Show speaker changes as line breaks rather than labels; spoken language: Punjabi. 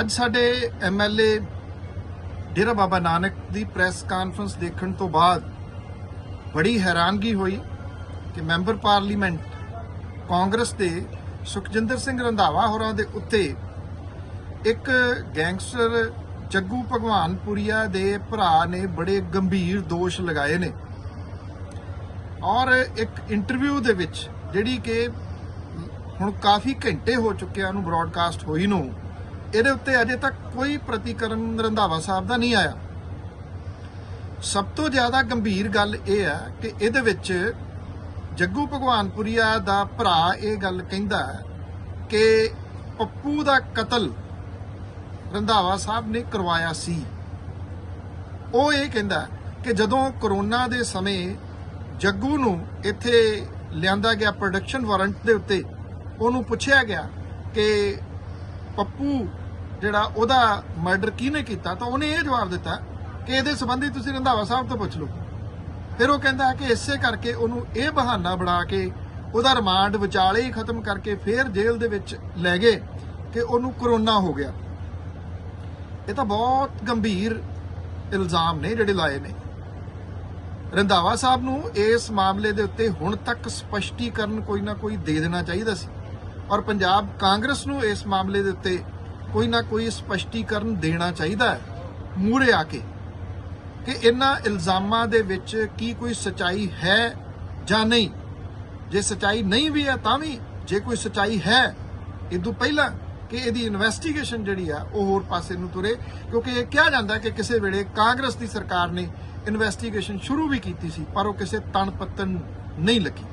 ਅੱਜ ਸਾਡੇ ਐਮਐਲਏ ਡੇਰਾ ਬਾਬਾ ਨਾਨਕ ਦੀ ਪ੍ਰੈਸ ਕਾਨਫਰੰਸ ਦੇਖਣ ਤੋਂ ਬਾਅਦ ਬੜੀ ਹੈਰਾਨਗੀ ਹੋਈ ਕਿ ਮੈਂਬਰ ਪਾਰਲੀਮੈਂਟ ਕਾਂਗਰਸ ਦੇ ਸੁਖਜਿੰਦਰ ਸਿੰਘ ਰੰਧਾਵਾ ਹੋਰਾਂ ਦੇ ਉੱਤੇ ਇੱਕ ਗੈਂਗਸਟਰ ਜੱਗੂ ਭਗਵਾਨਪੁਰੀਆ ਦੇ ਭਰਾ ਨੇ ਬੜੇ ਗੰਭੀਰ ਦੋਸ਼ ਲਗਾਏ ਨੇ। ਔਰ ਇੱਕ ਇੰਟਰਵਿਊ ਦੇ ਵਿੱਚ ਜਿਹੜੀ ਕਿ ਹੁਣ ਕਾਫੀ ਘੰਟੇ ਹੋ ਚੁੱਕੇ ਆ ਉਹਨੂੰ ਬ੍ਰਾਡਕਾਸਟ ਹੋਈ ਨੂੰ ਇਹਦੇ ਉੱਤੇ ਅਜੇ ਤੱਕ ਕੋਈ ਪ੍ਰਤੀਕਰਮ ਰੰਧਾਵਾ ਸਾਹਿਬ ਦਾ ਨਹੀਂ ਆਇਆ। ਸਭ ਤੋਂ ਜ਼ਿਆਦਾ ਗੰਭੀਰ ਗੱਲ ਇਹ ਹੈ ਕਿ ਇਹਦੇ ਵਿੱਚ ਜੱਗੂ ਭਗਵਾਨਪੁਰੀਆ ਦਾ ਭਰਾ ਇਹ ਗੱਲ ਕਹਿੰਦਾ ਕਿ ਪੱਪੂ ਦਾ ਕਤਲ ਰੰਧਾਵਾ ਸਾਹਿਬ ਨੇ ਕਰਵਾਇਆ ਸੀ। ਉਹ ਇਹ ਕਹਿੰਦਾ ਕਿ ਜਦੋਂ ਕਰੋਨਾ ਦੇ ਸਮੇਂ ਜੱਗੂ ਨੂੰ ਇੱਥੇ ਲਿਆਂਦਾ ਗਿਆ ਪ੍ਰੋਡਕਸ਼ਨ ਵਾਰੰਟ ਦੇ ਉੱਤੇ, ਉਹਨੂੰ ਪੁੱਛਿਆ ਗਿਆ ਕਿ ਪੱਪੂ ਜਿਹੜਾ ਉਹਦਾ ਮਰਡਰ ਕਿਹਨੇ ਕੀਤਾ, ਤਾਂ ਉਹਨੇ ਇਹ ਜਵਾਬ ਦਿੱਤਾ ਕਿ ਇਹਦੇ ਸੰਬੰਧੀ ਤੁਸੀਂ ਰੰਧਾਵਾ ਸਾਹਿਬ ਤੋਂ ਪੁੱਛ ਲਓ। ਫਿਰ ਉਹ ਕਹਿੰਦਾ ਕਿ ਇਸੇ ਕਰਕੇ ਉਹਨੂੰ ਇਹ ਬਹਾਨਾ ਬਣਾ ਕੇ ਉਹਦਾ ਰਿਮਾਂਡ ਵਿਚਾਲੇ ਹੀ ਖਤਮ ਕਰਕੇ ਫਿਰ ਜੇਲ੍ਹ ਦੇ ਵਿੱਚ ਲੈ ਗਏ ਕਿ ਉਹਨੂੰ ਕਰੋਨਾ ਹੋ ਗਿਆ। ਇਹ ਤਾਂ ਬਹੁਤ ਗੰਭੀਰ ਇਲਜ਼ਾਮ ਨੇ ਜਿਹੜੇ ਲਾਏ ਨੇ। ਰੰਧਾਵਾ ਸਾਹਿਬ ਨੂੰ ਇਸ ਮਾਮਲੇ ਦੇ ਉੱਤੇ ਹੁਣ ਤੱਕ ਸਪਸ਼ਟੀਕਰਨ ਕੋਈ ਨਾ ਕੋਈ ਦੇ ਦੇਣਾ ਚਾਹੀਦਾ ਸੀ। ਔਰ ਪੰਜਾਬ ਕਾਂਗਰਸ ਨੂੰ ਇਸ ਮਾਮਲੇ ਦੇ ਉੱਤੇ ਕੋਈ ਨਾ ਕੋਈ ਸਪਸ਼ਟੀਕਰਨ ਦੇਣਾ ਚਾਹੀਦਾ ਹੈ, ਮੂਹਰੇ ਆ ਕੇ, ਕਿ ਇਹਨਾਂ ਇਲਜ਼ਾਮਾਂ ਦੇ ਵਿੱਚ ਕੀ ਕੋਈ ਸਚਾਈ ਹੈ ਜਾਂ ਨਹੀਂ। ਜੇ ਸਚਾਈ ਨਹੀਂ ਵੀ ਹੈ ਤਾਂ ਵੀ ਜੇ ਕੋਈ ਸਚਾਈ ਹੈ, ਇਹ ਤੋਂ ਪਹਿਲਾਂ ਕਿ ਇਹਦੀ ਇਨਵੈਸਟੀਗੇਸ਼ਨ ਜਿਹੜੀ ਆ, ਉਹ ਹੋਰ ਪਾਸੇ ਨੂੰ ਤੁਰੇ, ਕਿਉਂਕਿ ਇਹ ਕਿਹਾ ਜਾਂਦਾ ਕਿ ਕਿਸੇ ਵੇਲੇ ਕਾਂਗਰਸ ਦੀ ਸਰਕਾਰ ਨੇ ਇਨਵੈਸਟੀਗੇਸ਼ਨ ਸ਼ੁਰੂ ਵੀ ਕੀਤੀ ਸੀ, ਪਰ ਉਹ ਕਿਸੇ ਤਣ ਪੱਤਨ ਨਹੀਂ ਲੱਗੀ।